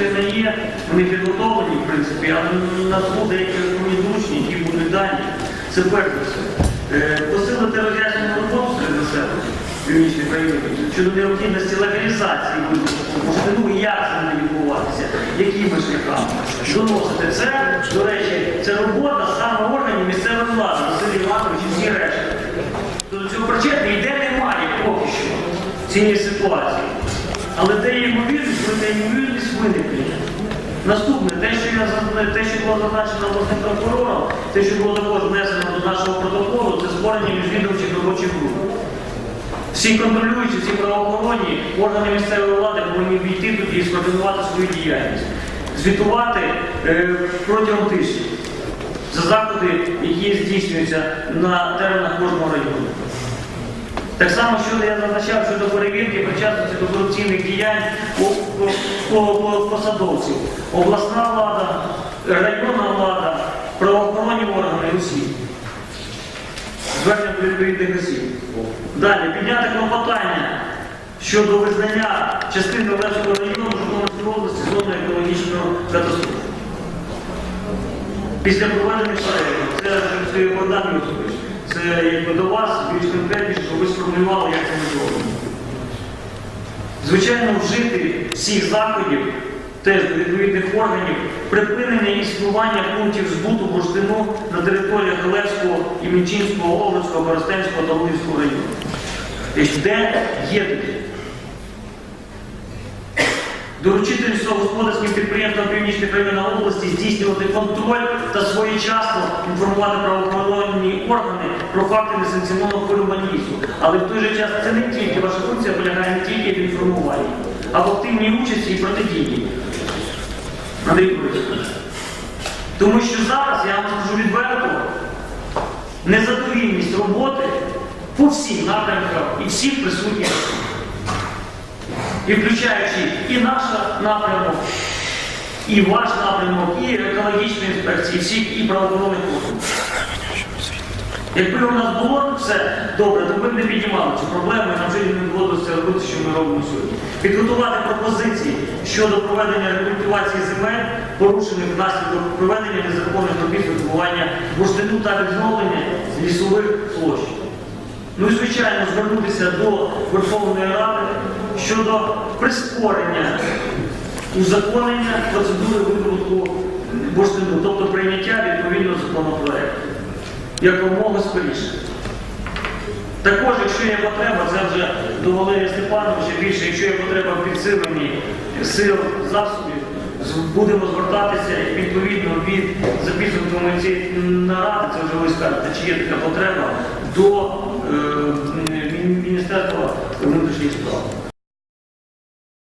частина є, вони підготовлені, в принципі, але назву деякі основні доручення, які будуть дані. Це перш за все. Посилити роз'яснену роботу серед населення північних районів щодо необхідності легалізації і як це буде відбуватися, якими шляхами. Доносити це, до речі, це робота саме органів місцевої влади, Василь Іванович і всі решта. До цього причетний йде немає поки що цієї ситуації. Але де ймовірність, та ймовірність виникне. Наступне, те, що я те, що було зазначено обласним прокурором, те, що було також внесено до нашого протоколу, це створення міжвідомчих робочих груп. Всі контролюючі, всі правоохоронні органи місцевої влади повинні війти тут і скоординувати свою діяльність, звітувати е, протягом тижня за заходи, які здійснюються на теренах кожного району. Так само, що я зазначав щодо перевірки причасності до корупційних діянь по- по- по- по- посадовців. Обласна влада, районна влада, правоохоронні органи усі. Звернення до відповідних осіб. Далі, підняти клопотання щодо визнання частини Олевського району Житомирської області зоною екологічної катастрофи. Після переглядів, це це Богдан Юсович, це якби до вас більш конкретніше, щоб ви сформулювали, як це ми зробимо. Звичайно, вжити всіх заходів, теж відповідних органів, припинення існування пунктів збуту бурштину на територіях Галевського, Іменчинського, Овруцького, Боростенського та Луївського району. Де є таке? Доручити лісогосподарським підприємствам Північних районів області здійснювати контроль та своєчасно інформувати правоохоронні органи про факти несанкціонованого вирубання лісу. Але в той же час це не тільки ваша функція полягає не тільки в інформуванні, а в активній участі і протидії. Тому що зараз, я вам скажу відверто, незадовільність роботи по всім напрямкам і всіх присутніх і включаючи і наш напрямок, і ваш напрямок, і екологічної інспекції, всіх і правоохоронних органів. Якби у нас було все добре, то ми б не піднімали цю проблему, і нам сьогодні не доводилося робити, що ми робимо сьогодні. Підготувати пропозиції щодо проведення рекультивації земель, порушених внаслідок проведення незаконних робіт видобування бурштину та відновлення лісових площ. Ну і звичайно звернутися до Верховної Ради щодо прискорення узаконення процедури видобутку бурштину, тобто прийняття відповідного законопроекту якомога скоріше. Також, якщо є потреба, це вже до Валерія Степановича більше, якщо є потреба в підсиленні сил засобів, будемо звертатися відповідно від за цієї наради, це вже ви скажете, чи є така потреба, до